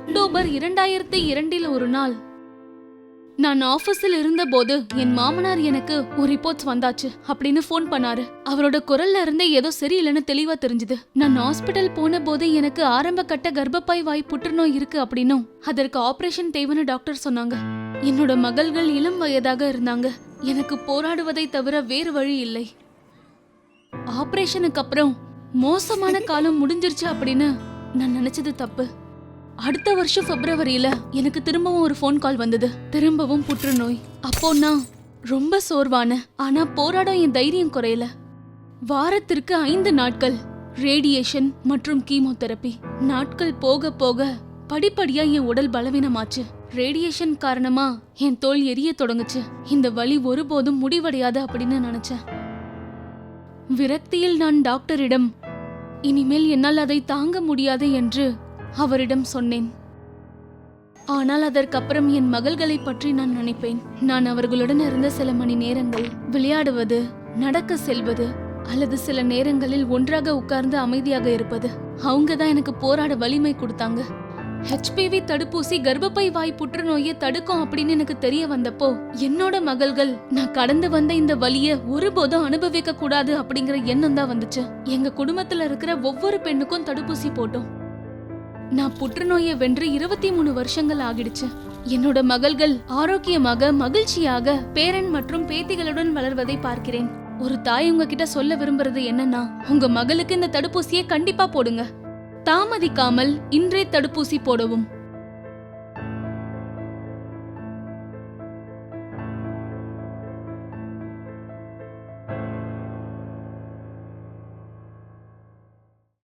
October இரண்டாயிரத்தி இரண்டில் ஒரு நாள். நான் ஆபீஸில் இருந்தபோது என் மாமனார் எனக்கு ஒரு ரிப்போர்ட்ஸ் வந்தாச்சு அப்படின்னு ஃபோன் பண்ணாரு. அவரோட குரல்ல இருந்தே ஏதோ சரியில்லைன்னு தெளிவா தெரிஞ்சுது. நான் ஹாஸ்பிட்டல் போன போது எனக்கு ஆரம்ப கட்ட கர்ப்பப்பை வாய் புற்றுநோய் இருக்கு அப்படின்னும் அதற்கு ஆபரேஷன் தேவைன்னு டாக்டர் சொன்னாங்க. என்னோட மகள்கள் இளம் வயதாக இருந்தாங்க. எனக்கு போராடுவதை தவிர வேறு வழி இல்லை. ஆபரேஷனுக்கு அப்புறம் மோசமான காலம் முடிஞ்சிருச்சு அப்படின்னு நான் நினைச்சது தப்பு. அடுத்த வருஷம் பிப்ரவரியில எனக்கு திரும்பவும் ஒரு ஃபோன் கால் வந்தது. திரும்பவும் புற்றுநோய். அப்போ நான் ரொம்ப சோர்வான ஆனா போராட என் தைரியம் குறையல. வாரத்திற்கு ஐந்து நாட்கள் ரேடியேஷன் மற்றும் கீமோதெரபி நாட்கள் போக போக படிப்படியா என் உடல் பலவீனமாச்சு. ரேடியேஷன் காரணமா என் தோல் எரிய தொடங்குச்சு. இந்த வலி ஒருபோதும் முடிவடையாது அப்படின்னு நினைச்சேன். விரக்தியில் நான் டாக்டரிடம் இனிமேல் என்னால் அதை தாங்க முடியாது என்று அவரிடம் சொன்னேன். ஆனால் அதற்கப்புறம் என் மகள்களை பற்றி நான் நினைப்பேன். நான் அவர்களுடன் இருந்த சில மணி நேரங்கள் விளையாடுவது நடக்க செல்வது அல்லது சில நேரங்களில் ஒன்றாக உட்கார்ந்து அமைதியாக இருப்பது. அவங்க தான் எனக்கு போராட வலிமை கொடுத்தாங்க. ஹெச்பிவி தடுப்பூசி கர்ப்பப்பை வாய் புற்றுநோயை தடுக்கும் அப்படின்னு எனக்கு தெரிய வந்தப்போ என்னோட மகள்கள் நான் கடந்து வந்த இந்த வலிய ஒருபோதும் அனுபவிக்க கூடாது அப்படிங்கிற எண்ணம் தான் வந்துச்சு. எங்க குடும்பத்துல இருக்கிற ஒவ்வொரு பெண்ணுக்கும் தடுப்பூசி போட்டோம். நான் புற்றுநோயை வென்று இருபத்தி மூணு வருஷங்கள் ஆகிடுச்சு. என்னோட மகள்கள் ஆரோக்கியமாக மகிழ்ச்சியாக பேரன் மற்றும் பேத்திகளுடன் வளர்வதை பார்க்கிறேன். ஒரு தாய் உங்ககிட்ட சொல்ல விரும்புறது என்னன்னா உங்க மகளுக்கு இந்த தடுப்பூசியை கண்டிப்பா போடுங்க. தாமதிக்காமல் இன்றே தடுப்பூசி போடவும்.